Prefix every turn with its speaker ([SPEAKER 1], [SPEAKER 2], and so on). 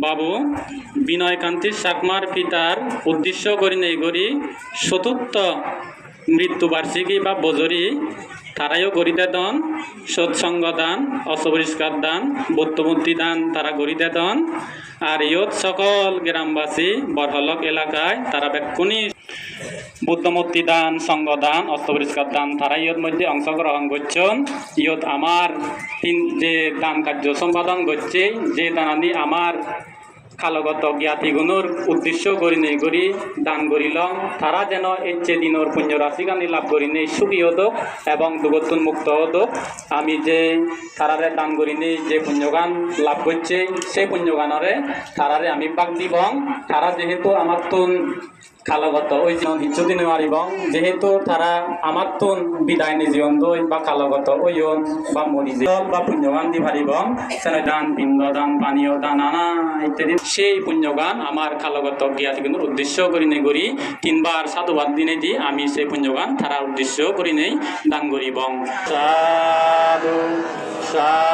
[SPEAKER 1] বাবু, বিনয়কান্তি চাকমার পিতার উদ্দেশ্য করি নেই করি চতুর্থ মৃত্যুবার্ষিকী বা বজরি, তারাইও করিতে দন সৎসঙ্গ দান অসপরিষ্কার দান, বৌদ্ধমূর্তি দান তারা করিতে দন। আর ইয়ত সকল গ্রামবাসী বরহলক এলাকায় তারা বেক্ষুনি বুদ্ধমূর্তি দান সঙ্গ দান অস্তপরিষ্কার দান তারা ইয়ত মধ্যে অংশগ্রহণ করছেন। ইয়ত আমার তিন যে দান কার্য সম্পাদন করছে, যে দানানি আমার কালগত জ্ঞাতিগুণর উদ্দেশ্য করি নেই করি দান করিলাম, তারা যেন যে দিনের পুণ্য রাশিগানি লাভ করি নেই, সুখী হদক এবং দুগতুন মুক্ত হদক আমি যে তারারে দান করি নেই, যে পুণ্যগান লাভ করছে, সেই পুণ্যগানরে তারারে আমি পাক দিব। তারা যেহেতু আমার তুন কালগত, ওই জীবন হিচ্ছুদি নোৱাৰিব যেহেতু তারা আমার তুন বিদায় নি জীবন দই, বা কালগত ওই বা মরি বা পুণ্যগান দি পারিব সেনে দান পিণ্ড দান, পানীয়, দান নানা ইত্যাদি। সেই পুণ্যগান আমার কালগত জ্ঞাতি কিন্তু উদ্দেশ্য করি নেই করি, তিনবার সাধুবাদ দিনে দি আমি সেই পুণ্যগান তারা উদ্দেশ্য করি নেই দান করিব। সাধু সাধু।